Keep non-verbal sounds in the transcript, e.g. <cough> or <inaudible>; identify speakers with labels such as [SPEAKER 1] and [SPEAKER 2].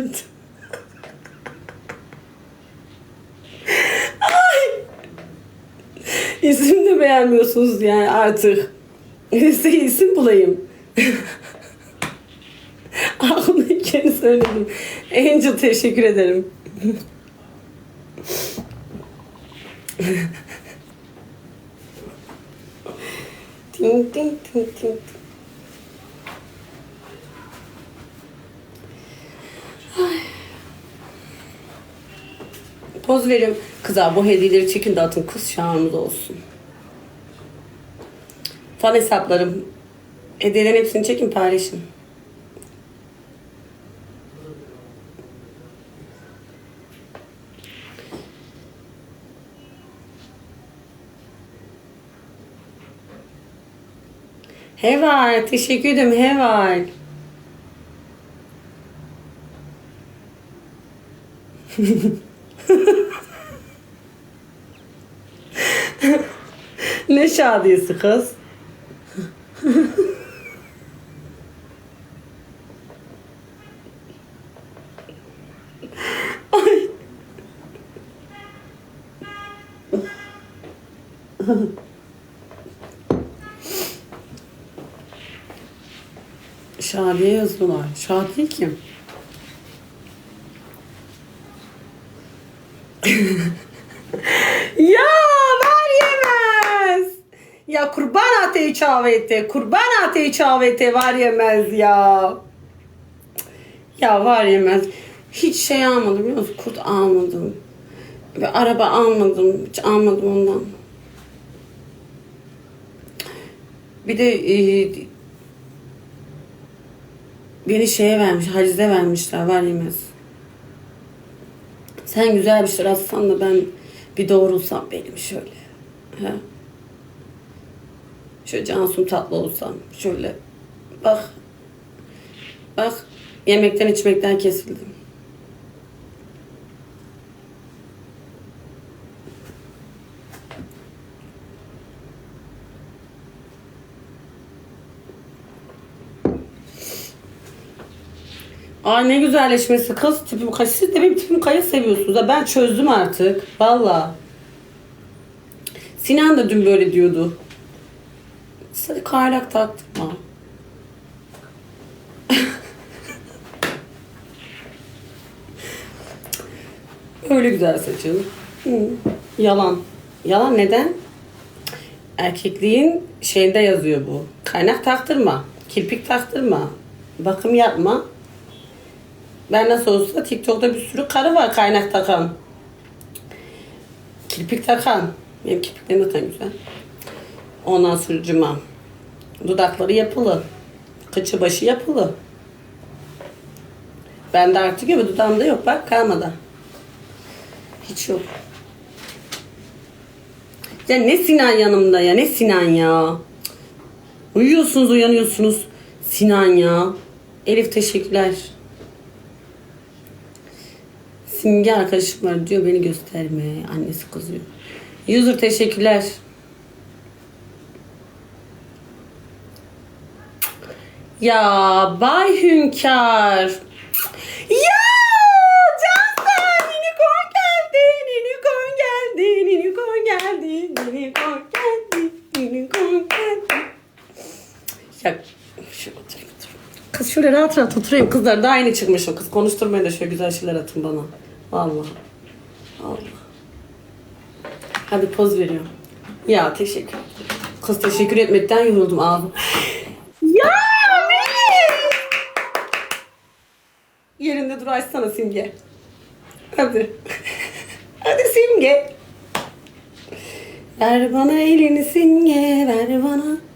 [SPEAKER 1] sıkıntı. Ay. İsim de beğenmiyorsunuz yani artık. Size isim bulayım. Ağlayacağını söyledim. Angel teşekkür ederim. ding ding ding ding ding. Poz veriyorum. Kızlar bu hediyeleri çekin de atın. Kız şahımız olsun. Fan hesaplarım. Hediyelerin hepsini çekin paylaşın. Heval. Teşekkür ederim Heval. <laughs> <laughs> ne şadiyesi kız. Ay. Şadiye yazıyorlar. Şadiye kim? <laughs> ya var yemez. Ya kurban ateyi çavete. Kurban ateyi çavete var yemez ya. Ya var yemez. Hiç şey almadım biliyor musun? Kurt almadım. Ve araba almadım. Hiç almadım ondan. Bir de e, beni şeye vermiş, hacize vermişler. Var yemez. Sen güzel bir şey atsan da ben bir doğrulsam benim şöyle. He. Şöyle cansum tatlı olsam. Şöyle. Bak. Bak. Yemekten içmekten kesildim. Ay ne güzelleşmesi kız tipim kayı. Siz de benim tipim kayı seviyorsunuz. Ha, ben çözdüm artık. Valla. Sinan da dün böyle diyordu. Sarı kaylak taktım ha. Öyle güzel saçın. Yalan. Yalan neden? Erkekliğin şeyinde yazıyor bu. Kaynak taktırma. Kirpik taktırma. Bakım yapma. Ben nasıl olsa TikTok'ta bir sürü karı var kaynak takan. Kirpik takan. Benim kirpiklerim zaten güzel. Ondan sonra cuma. Dudakları yapılı. Kıçı başı yapılı. Bende artık yok. Dudağımda yok. Bak kalmadı. Hiç yok. Ya ne Sinan yanımda ya. Ne Sinan ya. Uyuyorsunuz uyanıyorsunuz. Sinan ya. Elif teşekkürler. Simge arkadaşım var diyor beni gösterme. Annesi kızıyor. User teşekkürler. Ya Bay Hünkar. Ya Cansel unicorn geldi. Unicorn geldi. Unicorn geldi. Unicorn geldi. Unicorn geldi. Ya şöyle oturayım. Kız şöyle rahat rahat oturayım kızlar. Daha yeni çıkmışım kız. Konuşturmayın da şöyle güzel şeyler atın bana. Vallahi. Allah. Hadi poz veriyorum. Ya teşekkür. Kız teşekkür etmekten yoruldum ağzım. Açsana Simge. Hadi. <laughs> Hadi Simge. Ver bana elini Simge, ver bana.